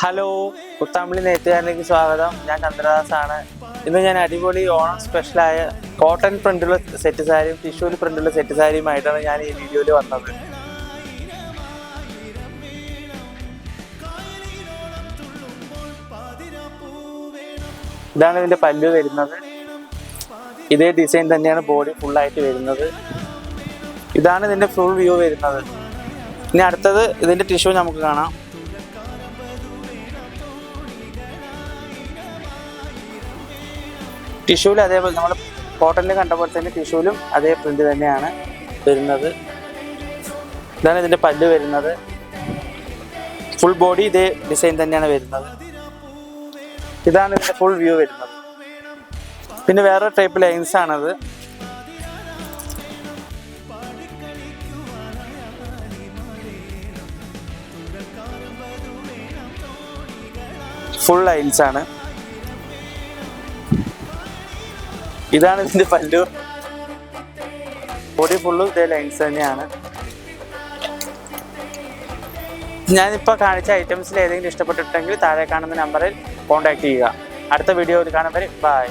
Hello കുത്താമ്പിളി നെയ്ത്തുകാരിലേക്ക് സ്വാഗതം. ഞാൻ ചന്ദ്രദാസ് ആണ് ഇന്ന് ഞാൻ അടിപൊളി ഓണം സ്പെഷ്യലായ കോട്ടൺ പ്രിന്റുള്ള സെറ്റ് സാരിയും ടിഷ്യൂൽ പ്രിന്റുള്ള സെറ്റ് സാരിയുമായിട്ടാണ് ഞാൻ ഈ വീഡിയോയിൽ വന്നത്. ഇതാണ് ഇതിന്റെ പല്ലു വരുന്നത്. ഇതേ ഡിസൈൻ തന്നെയാണ് ബോഡി ഫുള്ളായിട്ട് വരുന്നത്. ഇതാണ് ഇതിന്റെ ഫുൾ വ്യൂ വരുന്നത്. ഇനി അടുത്തത് ഇതിന്റെ ടിഷ്യൂ നമുക്ക് കാണാം. ടിഷ്യൂൽ അതേപോലെ നമ്മൾ കോട്ടണിൽ കണ്ട പോലെ തന്നെ ടിഷ്യൂലും അതേ പ്രിന്റ് തന്നെയാണ് വരുന്നത്. ഇതാണ് ഇതിന്റെ പല്ല് വരുന്നത്. ഫുൾ ബോഡി ഇതേ ഡിസൈൻ തന്നെയാണ് വരുന്നത്. ഇതാണ് ഇതിന്റെ ഫുൾ വ്യൂ വരുന്നത്. പിന്നെ വേറെ ടൈപ്പ് ലൈൻസ് ആണത്. ഫുൾ ലൈൻസ് ആണ്. ഇതാണ് ഇതിന്റെ പല്ലു. ബോഡി ഫുള്ള് ഇതേ ലൈൻസ് തന്നെയാണ്. ഞാനിപ്പോൾ കാണിച്ച ഐറ്റംസിൽ ഏതെങ്കിലും ഇഷ്ടപ്പെട്ടിട്ടുണ്ടെങ്കിൽ താഴെ കാണുന്ന നമ്പറിൽ കോൺടാക്ട് ചെയ്യുക. അടുത്ത വീഡിയോയിൽ കാണുമ്പോൾ ബൈ